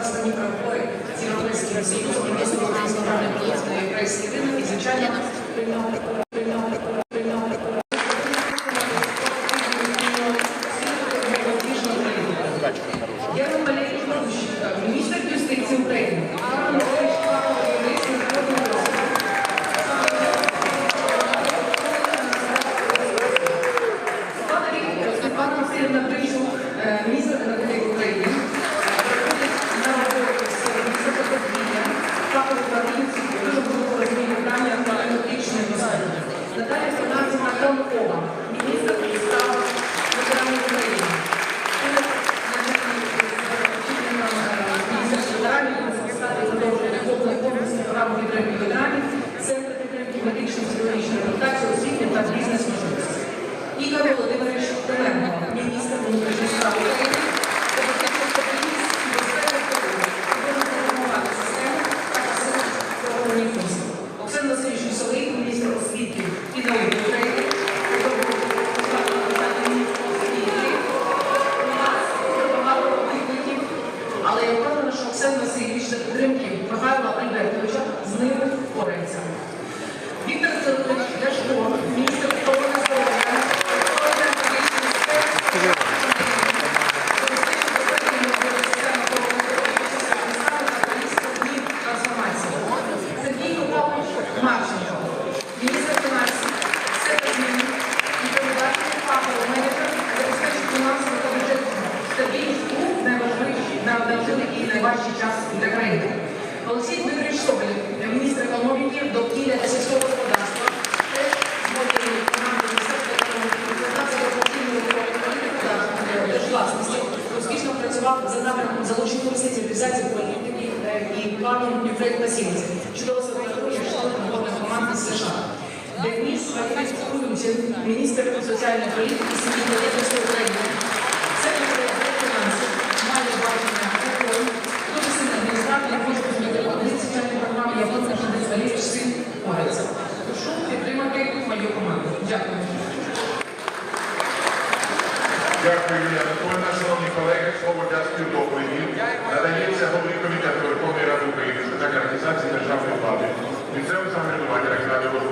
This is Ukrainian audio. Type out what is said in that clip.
з питань правової з Європейським Союзом, місто «Проєкт на єврейський ринок» і, звичайно, Я Ігор Володимирович Клименко, міністр внутрішніх справ України. Оксана Васильович Лісовий, міністр освіти і науки України, але я впевнена, що Оксана Васильович за підтримки Михайла Альбертовича з ними впорається. Віктор Олексій Дмитрович Соболєв, міністр економіки, довкілля та сільського господарства, теж з моєї команди Міністерства економіки, виконавця корпоративної політики та держвласності, успішно працював за напрямком залучення інвестицій, реалізації політики е, і плану Ukraine на 70. Чудово себе що команди США. Денис Валерійович Кулюцин, міністр соціальної політики, сім'ї та єдності України. Секретар фінансів, має бачення охорони, дуже сильний адміністратор, може розуміти один соціальної програми, я що Денис Валерійович з цим. Прошу підтримати мою команду. Дякую. Дякую, Юлія Fizemos a